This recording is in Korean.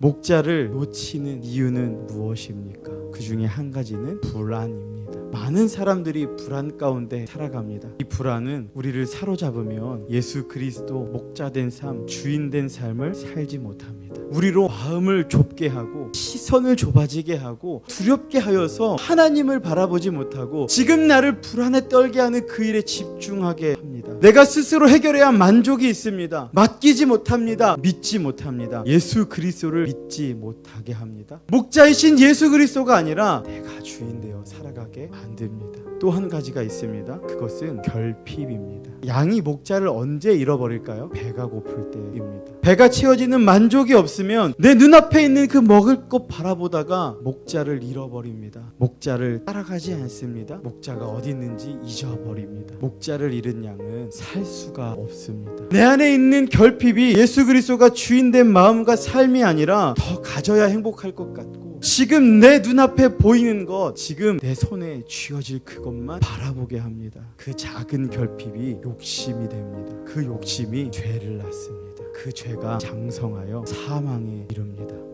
목자를 놓치는 이유는 무엇입니까? 그 중에 한 가지는 불안입니다. 많은 사람들이 불안 가운데 살아갑니다. 이 불안은 우리를 사로잡으면 예수 그리스도 목자된 삶, 주인된 삶을 살지 못합니다. 우리로 마음을 좁게 하고 시선을 좁아지게 하고 두렵게 하여서 하나님을 바라보지 못하고 지금 나를 불안에 떨게 하는 그 일에 집중하게 합니다. 내가 스스로 해결해야 할 만족이 있습니다. 맡기지 못합니다. 믿지 못합니다. 예수 그리스도를 믿지 못하게 합니다. 목자이신 예수 그리스도가 아니라 내가 주인 살아가게 만듭니다. 또 한 가지가 있습니다. 그것은 결핍입니다. 양이 목자를 언제 잃어버릴까요? 배가 고플 때입니다. 배가 채워지는 만족이 없으면 내 눈앞에 있는 그 먹을 것 바라보다가 목자를 잃어버립니다. 목자를 따라가지 않습니다. 목자가 어디 있는지 잊어버립니다. 목자를 잃은 양은 살 수가 없습니다. 내 안에 있는 결핍이 예수 그리스도가 주인된 마음과 삶이 아니라 더 가져야 행복할 것 같고 지금 내 눈앞에 보이는 것, 지금 내 손에 쥐어질 그것만 바라보게 합니다. 그 작은 결핍이 욕심이 됩니다. 그 욕심이 죄를 낳습니다. 그 죄가 장성하여 사망에 이릅니다.